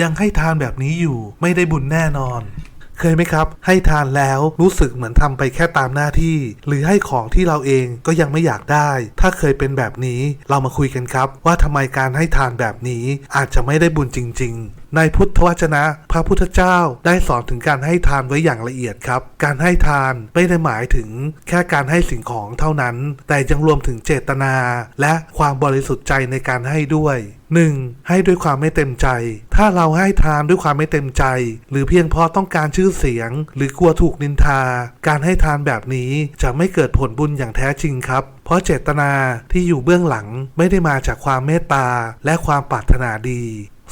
ยังให้ทานแบบนี้อยู่ไม่ได้บุญแน่นอน เคยไหมครับ ให้ทานแล้วรู้สึกเหมือนทำไปแค่ตามหน้าที่ หรือให้ของที่เราเองก็ยังไม่อยากได้ ถ้าเคยเป็นแบบนี้เรามาคุยกันครับ ว่าทำไมการให้ทานแบบนี้อาจจะไม่ได้บุญจริง ๆ ในพุทธวจนะ พระพุทธเจ้าได้สอนถึงการให้ทานไว้อย่างละเอียดครับ การให้ทานไม่ได้หมายถึงแค่การให้สิ่งของเท่านั้น แต่ยังรวมถึงเจตนา และความบริสุทธิ์ใจในการให้ด้วย 1. ให้ด้วยความไม่เต็มใจ ถ้าเราให้ทานด้วยความไม่เต็มใจ หรือเพียงเพราะต้องการชื่อเสียง หรือกลัวถูกนินทา การให้ทานแบบนี้จะไม่เกิดผลบุญอย่างแท้จริงครับ เพราะเจตนาที่อยู่เบื้องหลังไม่ได้มาจากความเมตตาและความปรารถนาดี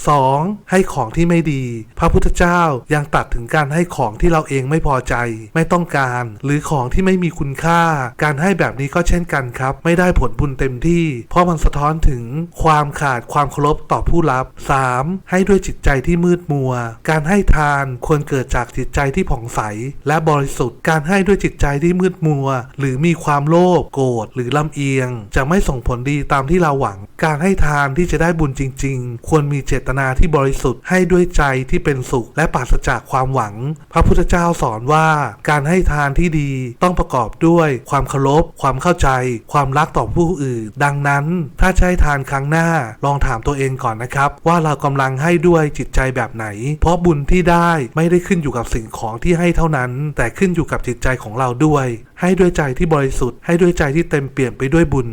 2. ให้ของที่ไม่ดี พระพุทธเจ้ายังตัดถึงการให้ของที่เราเองไม่พอใจ ไม่ต้องการ หรือของที่ไม่มีคุณค่า การให้แบบนี้ก็เช่นกันครับ ไม่ได้ผลบุญเต็มที่ เพราะมันสะท้อนถึงความขาดความเคารพต่อผู้รับ 3. ให้ด้วยจิตใจที่มืดมัว การให้ทานควรเกิดจากจิตใจที่ผ่องใส และบริสุทธิ์การให้ด้วยจิตใจที่มืดมัว หรือมีความโลภโกรธหรือลำเอียง จะไม่ส่งผลดีตามที่เราหวัง การให้ทานที่จะได้บุญจริง ๆ ควรมีเจตนาที่บริสุทธิ์ให้ด้วยใจที่เป็นสุขและปราศจากความหวัง พระพุทธเจ้าสอนว่าการให้ทานที่ดีต้องประกอบด้วยความเคารพ ความเข้าใจ ความรักต่อผู้อื่น ดังนั้น ถ้าจะให้ทานครั้งหน้าลองถามตัวเองก่อนนะครับ ว่าเรากำลังให้ด้วยจิตใจแบบไหน เพราะบุญที่ได้ไม่ได้ขึ้นอยู่กับสิ่งของที่ให้เท่านั้น แต่ขึ้นอยู่กับจิตใจของเราด้วย ให้ด้วยใจที่บริสุทธิ์ให้ด้วยใจที่เต็มเปี่ยมไปด้วยบุญ